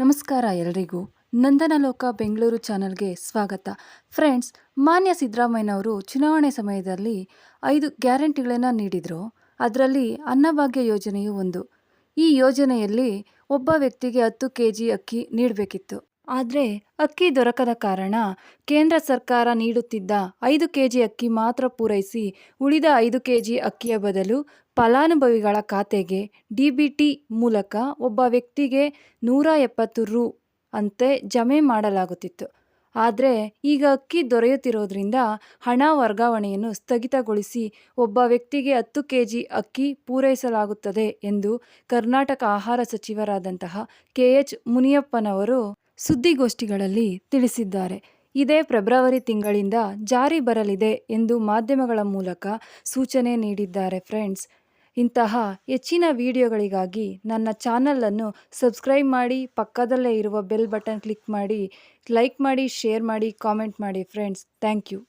ನಮಸ್ಕಾರ ಎಲ್ಲರಿಗೂ ನಂದನಲೋಕ ಬೆಂಗಳೂರು ಚಾನಲ್ಗೆ ಸ್ವಾಗತ. ಫ್ರೆಂಡ್ಸ್, ಮಾನ್ಯ ಸಿದ್ದರಾಮಯ್ಯನವರು ಚುನಾವಣೆ ಸಮಯದಲ್ಲಿ ಐದು ಗ್ಯಾರಂಟಿಗಳನ್ನು ನೀಡಿದರು. ಅದರಲ್ಲಿ ಅನ್ನಭಾಗ್ಯ ಯೋಜನೆಯು ಒಂದು. ಈ ಯೋಜನೆಯಲ್ಲಿ ಒಬ್ಬ ವ್ಯಕ್ತಿಗೆ ಹತ್ತು ಕೆ ಜಿ ಅಕ್ಕಿ ನೀಡಬೇಕಿತ್ತು. ಆದರೆ ಅಕ್ಕಿ ದೊರಕದ ಕಾರಣ ಕೇಂದ್ರ ಸರ್ಕಾರ ನೀಡುತ್ತಿದ್ದ ಐದು ಕೆ ಜಿ ಅಕ್ಕಿ ಮಾತ್ರ ಪೂರೈಸಿ ಉಳಿದ ಐದು ಕೆ ಜಿ ಅಕ್ಕಿಯ ಬದಲು ಫಲಾನುಭವಿಗಳ ಖಾತೆಗೆ ಡಿ.ಬಿ.ಟಿ ಮೂಲಕ ಒಬ್ಬ ವ್ಯಕ್ತಿಗೆ ನೂರ ಎಪ್ಪತ್ತು ರೂ. ಅಂತೆ ಜಮೆ ಮಾಡಲಾಗುತ್ತಿತ್ತು ಆದರೆ ಈಗ ಅಕ್ಕಿ ದೊರೆಯುತ್ತಿರೋದ್ರಿಂದ ಹಣ ವರ್ಗಾವಣೆಯನ್ನು ಸ್ಥಗಿತಗೊಳಿಸಿ ಒಬ್ಬ ವ್ಯಕ್ತಿಗೆ ಹತ್ತು ಕೆ ಜಿ ಅಕ್ಕಿ ಪೂರೈಸಲಾಗುತ್ತದೆ ಎಂದು ಕರ್ನಾಟಕ ಆಹಾರ ಸಚಿವರಾದಂತಹ ಕೆ ಎಚ್ ಮುನಿಯಪ್ಪನವರು ಸುದ್ದಿಗೋಷ್ಠಿಗಳಲ್ಲಿ ತಿಳಿಸಿದ್ದಾರೆ ಇದೇ ಫೆಬ್ರವರಿ ತಿಂಗಳಿಂದ ಜಾರಿ ಬರಲಿದೆ ಎಂದು ಮಾಧ್ಯಮಗಳ ಮೂಲಕ ಸೂಚನೆ ನೀಡಿದ್ದಾರೆ ಫ್ರೆಂಡ್ಸ್ ಇಂತಹ ಹೆಚ್ಚಿನ ವಿಡಿಯೋಗಳಿಗಾಗಿ ನನ್ನ ಚಾನಲನ್ನು ಸಬ್ಸ್ಕ್ರೈಬ್ ಮಾಡಿ, ಪಕ್ಕದಲ್ಲೇ ಇರುವ ಬೆಲ್ ಬಟನ್ ಕ್ಲಿಕ್ ಮಾಡಿ, ಲೈಕ್ ಮಾಡಿ, ಶೇರ್ ಮಾಡಿ, ಕಾಮೆಂಟ್ ಮಾಡಿ ಫ್ರೆಂಡ್ಸ್ ಥ್ಯಾಂಕ್ ಯು